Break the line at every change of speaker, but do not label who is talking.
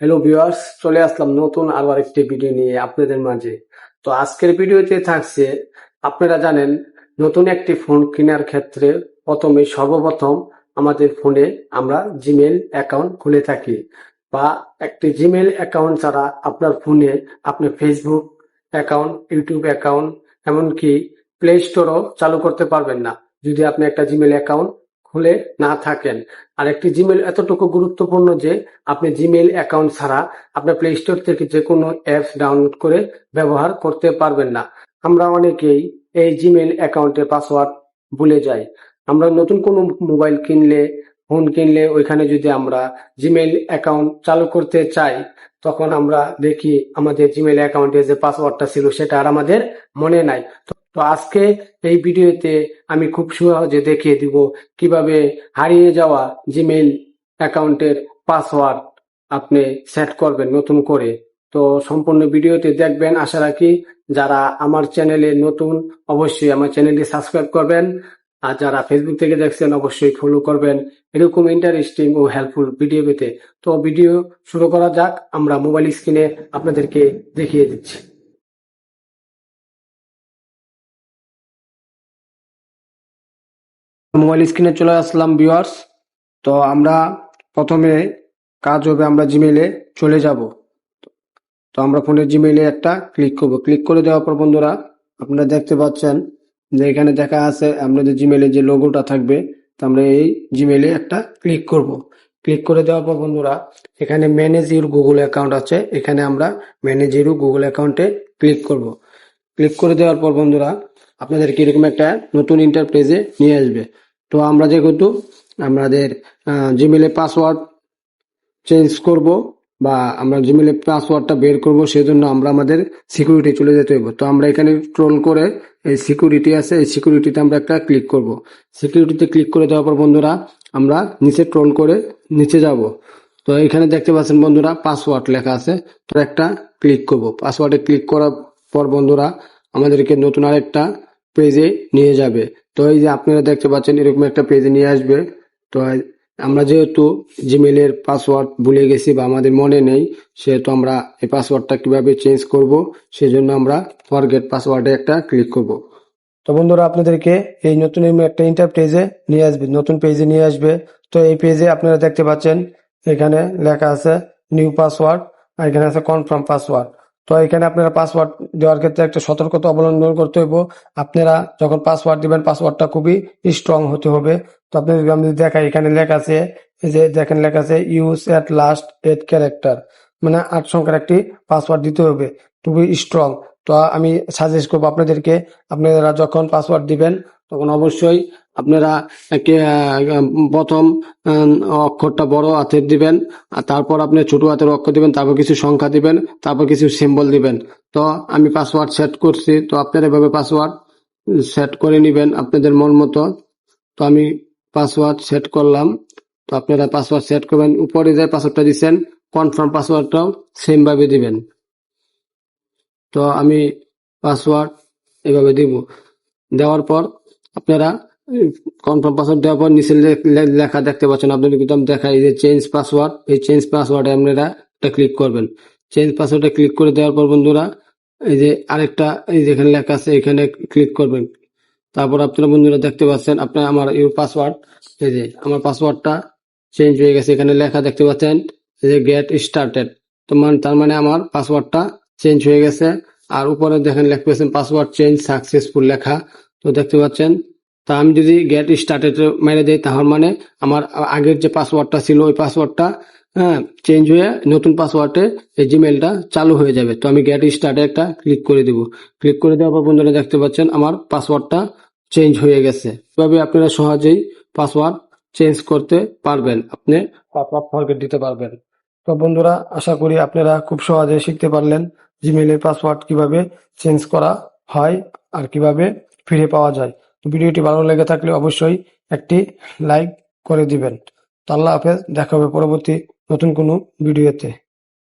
Hello viewers চলে আসলাম নতুন আরও আরেকটি ভিডিও নিয়ে আপনাদের মাঝে। তো আজকের ভিডিওতে থাকছে, আপনারা জানেন, নতুন একটি ফোন কেনার ক্ষেত্রে প্রথমে সর্বপ্রথম আমাদের ফোনে আমরা জিমেল অ্যাকাউন্ট খুলে থাকি বা একটি জিমেল অ্যাকাউন্ট ছাড়া আপনার ফোনে আপনি ফেসবুক অ্যাকাউন্ট ইউটিউব অ্যাকাউন্ট এমনকি প্লে স্টোরও চালু করতে পারবেন না। যদি আপনি একটা জিমেল অ্যাকাউন্ট খুলে না থাকেন। আর একটি জিমেল এতটুকু গুরুত্বপূর্ণ যে, আপনি জিমেল অ্যাকাউন্ট ছাড়া আপনার প্লে স্টোর থেকে যে কোনো অ্যাপস ডাউনলোড করে ব্যবহার করতে পারবেন না। আমরা অনেকেই এই জিমেল অ্যাকাউন্টের পাসওয়ার্ড ভুলে যাই। আমরা নতুন কোনো মোবাইল কিনলে ফোন কিনলে, ওইখানে যদি আমরা জিমেল অ্যাকাউন্ট চালু করতে চাই, তখন আমরা দেখি আমাদের জিমেল অ্যাকাউন্টে যে পাসওয়ার্ডটা ছিল, সেটা আর আমাদের মনে নাই। তো আজকে এই ভিডিওতে আমি খুব সহজে দেখিয়ে দিব কীভাবে হারিয়ে যাওয়া জিমেইল অ্যাকাউন্টের পাসওয়ার্ড আপনি সেট করবেন নতুন করে। তো সম্পূর্ণ ভিডিওতে দেখবেন, আশা রাখি যারা আমার চ্যানেলে নতুন, অবশ্যই আমার চ্যানেলটি সাবস্ক্রাইব করবেন। আর যারা ফেসবুক থেকে দেখছেন, অবশ্যই ফলো করবেন। এরকম ইন্টারেস্টিং ও হেল্পফুল ভিডিও পেতে। তো ভিডিও শুরু করা যাক, আমরা মোবাইল স্ক্রিনে আপনাদেরকে দেখিয়ে দিচ্ছি। মোবাইল স্ক্রিনে চলে আসলাম ভিউয়ার্স তো আমরা প্রথমে কাজ হবে আমরা জিমেইলে চলে যাব। তো আমরা ফোনের জিমেইলে একটা ক্লিক করব। ক্লিক করে দেওয়ার পর বন্ধুরা, আপনারা দেখতে পাচ্ছেন যে এখানে দেখা আছে আমাদের জিমেইলে যে লোগোটা থাকবে, তো আমরা এই জিমেলে একটা ক্লিক করব। ক্লিক করে দেওয়ার পর বন্ধুরা, এখানে ম্যানেজ ইউর গুগল অ্যাকাউন্ট আছে। এখানে আমরা ম্যানেজ ইউর গুগল অ্যাকাউন্টে ক্লিক করব। ক্লিক করে দেওয়ার পর বন্ধুরা আপনাদেরকে এরকম একটা নতুন ইন্টারপ্রেজে নিয়ে আসবে। তো আমরা যেহেতু আমাদের জিমেলে পাসওয়ার্ড চেঞ্জ করব বা আমরা জিমেলে পাসওয়ার্ডটা বের করব, সেজন্য আমরা আমাদের সিকিউরিটি চলে যেতে হবে তো আমরা এখানে ট্রোল করে এই সিকিউরিটি আছে, এই সিকিউরিটিতে আমরা একটা ক্লিক করব। সিকিউরিটিতে ক্লিক করে দেওয়ার পর বন্ধুরা, আমরা নিচে ট্রোল করে নিচে যাব। তো এখানে দেখতে পাচ্ছেন বন্ধুরা পাসওয়ার্ড লেখা আছে। তো একটা ক্লিক করব। পাসওয়ার্ডে ক্লিক করার পর বন্ধুরা, আমাদেরকে নতুন আরেকটা পেজে নিয়ে যাবে। তো এই যে আপনারা দেখতে পাচ্ছেন, এরকম একটা পেজে নিয়ে আসবে। তো আমরা যেহেতু জিমেলের পাসওয়ার্ড ভুলে গেছি বা আমাদের মনে নেই, সেহেতু আমরা এই পাসওয়ার্ডটা কীভাবে চেঞ্জ করব, সেজন্য আমরা ফরগেট পাসওয়ার্ডে একটা ক্লিক করব। তো বন্ধুরা, আপনাদেরকে এই নতুন একটা ইন্টার পেজে নিয়ে আসবে, নতুন পেজে নিয়ে আসবে। তো এই পেজে আপনারা দেখতে পাচ্ছেন, এখানে লেখা আছে নিউ পাসওয়ার্ড আর এখানে আছে কনফার্ম পাসওয়ার্ড তো এখানে আপনারা পাসওয়ার্ড দেওয়ার ক্ষেত্রে একটা সতর্কতা অবলম্বন করতে হইব। আপনারা যখন পাসওয়ার্ড দিবেন পাসওয়ার্ডটা খুবই স্ট্রং হতে হবে। তো আপনাদের আমি দেখাই, এখানে লেখা আছে যে দেখেন লেখা আছে use at least eight character মানে আট সংখ্যার একটি পাসওয়ার্ড দিতে হবে। খুবই স্ট্রং তো আমি সাজেস্ট করব আপনাদেরকে, আপনারা যখন পাসওয়ার্ড দিবেন, তখন অবশ্যই আপনারা প্রথম অক্ষরটা বড় হাতের দিবেন তারপর আপনি ছোট হাতের অক্ষর দিবেন, তারপর কিছু সংখ্যা দিবেন, তারপর কিছু সিম্বল দিবেন। তো আমি পাসওয়ার্ড সেট করছি, তো আপনারা এভাবে পাসওয়ার্ড সেট করে নেবেন আপনাদের মন মতো। তো আমি পাসওয়ার্ড সেট করলাম, তো আপনারা পাসওয়ার্ড সেট করবেন, উপরে যে পাসওয়ার্ডটা দিচ্ছেন কনফার্ম পাসওয়ার্ডটাও সেম ভাবে দিবেন। তো আমি পাসওয়ার্ড এভাবে দিব। দেওয়ার পর আপনারা কনফার্ম পাসওয়ার্ড দেওয়ার পর নিচে লেখা দেখতে পাচ্ছেন আপনাদের কিন্তু দেখাই যে চেঞ্জ পাসওয়ার্ড এই চেঞ্জ পাসওয়ার্ডে আপনারা এটা ক্লিক করবেন। চেঞ্জ পাসওয়ার্ডে ক্লিক করে দেওয়ার পর বন্ধুরা, এই যে আরেকটা, এই যেখানে লেখা আছে, এখানে ক্লিক করবেন। তারপর আপনারা বন্ধুরা দেখতে পাচ্ছেন, আপনার আমার ইউ পাসওয়ার্ড এই যে আমার পাসওয়ার্ডটা চেঞ্জ হয়ে গেছে। এখানে লেখা দেখতে পাচ্ছেন যে গেট স্টার্টেড তো মানে তার মানে আমার পাসওয়ার্ডটা চেঞ্জ হয়ে গেছে। আর উপরে দেখেন লেখা পাচ্ছেন পাসওয়ার্ড চেঞ্জ সাকসেসফুল লেখা। তো দেখতে পাচ্ছেন তা আমি যদি গেট স্টার্টেড মেরে দিই, তাহলে মানে আমার আগের যে পাসওয়ার্ডটা ছিল, ওই পাসওয়ার্ডটা হ্যাঁ চেঞ্জ হয়ে নতুন পাসওয়ার্ডে এই জিমেলটা চালু হয়ে যাবে। তো আমি গেট স্টার্টে একটা ক্লিক করে দিব। ক্লিক করে দেওয়ার পর বন্ধুরা দেখতে পাচ্ছেন আমার পাসওয়ার্ডটা চেঞ্জ হয়ে গেছে। এভাবে আপনারা সহজেই পাসওয়ার্ড চেঞ্জ করতে পারবেন। আপনি পাসওয়ার্ড ফরগেট দিতে পারবেন। তো বন্ধুরা, আশা করি আপনারা খুব সহজে শিখতে পারলেন জিমেলের পাসওয়ার্ড কীভাবে চেঞ্জ করা হয় আর কীভাবে ফিরে পাওয়া যায়। ভিডিওটি ভালো লেগে থাকলে অবশ্যই একটি লাইক করে দিবেন। তো আল্লাহ হাফেজ, দেখা হবে পরবর্তী নতুন কোনো ভিডিওতে।